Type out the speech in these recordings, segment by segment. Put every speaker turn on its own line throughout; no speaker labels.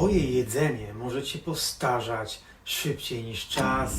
Twoje jedzenie może cię postarzać szybciej niż czas.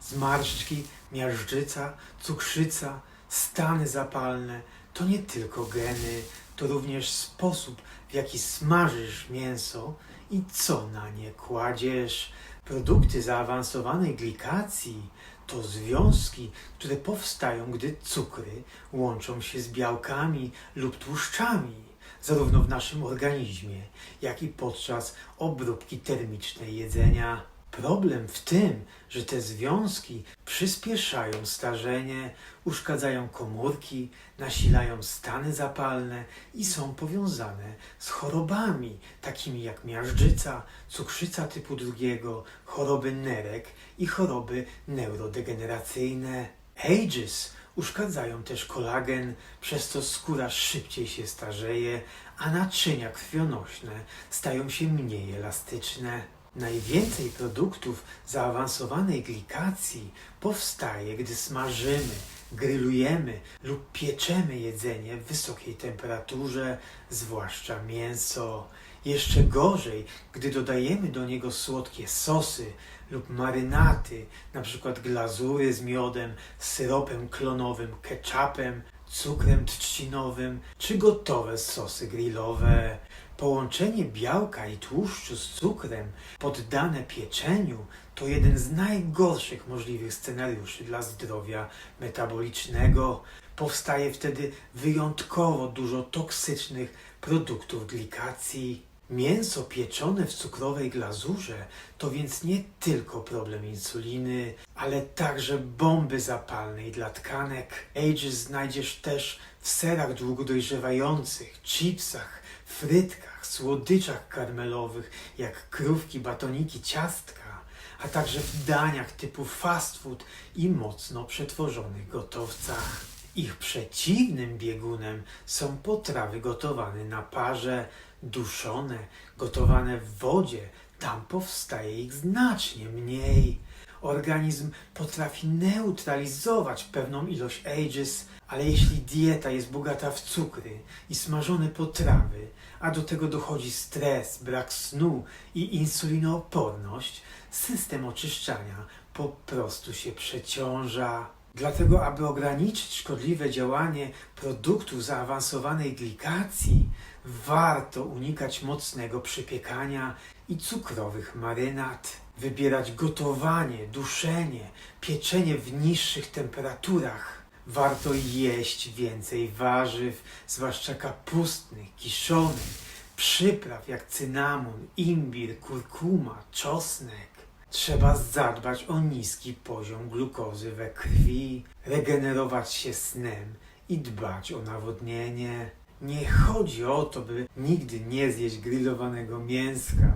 Zmarszczki, miażdżyca, cukrzyca, stany zapalne to nie tylko geny, to również sposób, w jaki smażysz mięso i co na nie kładziesz. Produkty zaawansowanej glikacji to związki, które powstają, gdy cukry łączą się z białkami lub tłuszczami, zarówno w naszym organizmie, jak i podczas obróbki termicznej jedzenia. Problem w tym, że te związki przyspieszają starzenie, uszkadzają komórki, nasilają stany zapalne i są powiązane z chorobami takimi jak miażdżyca, cukrzyca typu drugiego, choroby nerek i choroby neurodegeneracyjne. Ages uszkadzają też kolagen, przez co skóra szybciej się starzeje, a naczynia krwionośne stają się mniej elastyczne. Najwięcej produktów zaawansowanej glikacji powstaje, gdy smażymy, grillujemy lub pieczemy jedzenie w wysokiej temperaturze, zwłaszcza mięso. Jeszcze gorzej, gdy dodajemy do niego słodkie sosy lub marynaty, np. glazury z miodem, syropem klonowym, ketchupem, cukrem trzcinowym czy gotowe sosy grillowe. Połączenie białka i tłuszczu z cukrem poddane pieczeniu to jeden z najgorszych możliwych scenariuszy dla zdrowia metabolicznego. Powstaje wtedy wyjątkowo dużo toksycznych produktów glikacji. Mięso pieczone w cukrowej glazurze to więc nie tylko problem insuliny, ale także bomby zapalnej dla tkanek. Ages znajdziesz też w serach długo dojrzewających, chipsach, frytkach, słodyczach karmelowych, jak krówki, batoniki, ciastka, a także w daniach typu fast food i mocno przetworzonych gotowcach. Ich przeciwnym biegunem są potrawy gotowane na parze, duszone, gotowane w wodzie. Tam powstaje ich znacznie mniej. Organizm potrafi neutralizować pewną ilość ages, ale jeśli dieta jest bogata w cukry i smażone potrawy, a do tego dochodzi stres, brak snu i insulinooporność, system oczyszczania po prostu się przeciąża. Dlatego, aby ograniczyć szkodliwe działanie produktów zaawansowanej glikacji, warto unikać mocnego przypiekania i cukrowych marynat. Wybierać gotowanie, duszenie, pieczenie w niższych temperaturach. Warto jeść więcej warzyw, zwłaszcza kapustnych, kiszonych, przypraw jak cynamon, imbir, kurkuma, czosnek. Trzeba zadbać o niski poziom glukozy we krwi, regenerować się snem i dbać o nawodnienie. Nie chodzi o to, by nigdy nie zjeść grillowanego mięska.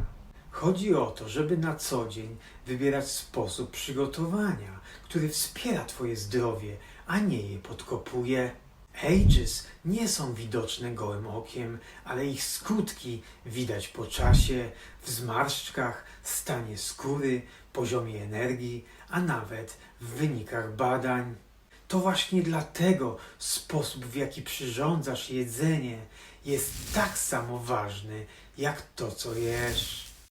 Chodzi o to, żeby na co dzień wybierać sposób przygotowania, który wspiera Twoje zdrowie, a nie je podkopuje. Ages nie są widoczne gołym okiem, ale ich skutki widać po czasie, w zmarszczkach, stanie skóry, poziomie energii, a nawet w wynikach badań. To właśnie dlatego sposób, w jaki przyrządzasz jedzenie, jest tak samo ważny jak to, co jesz.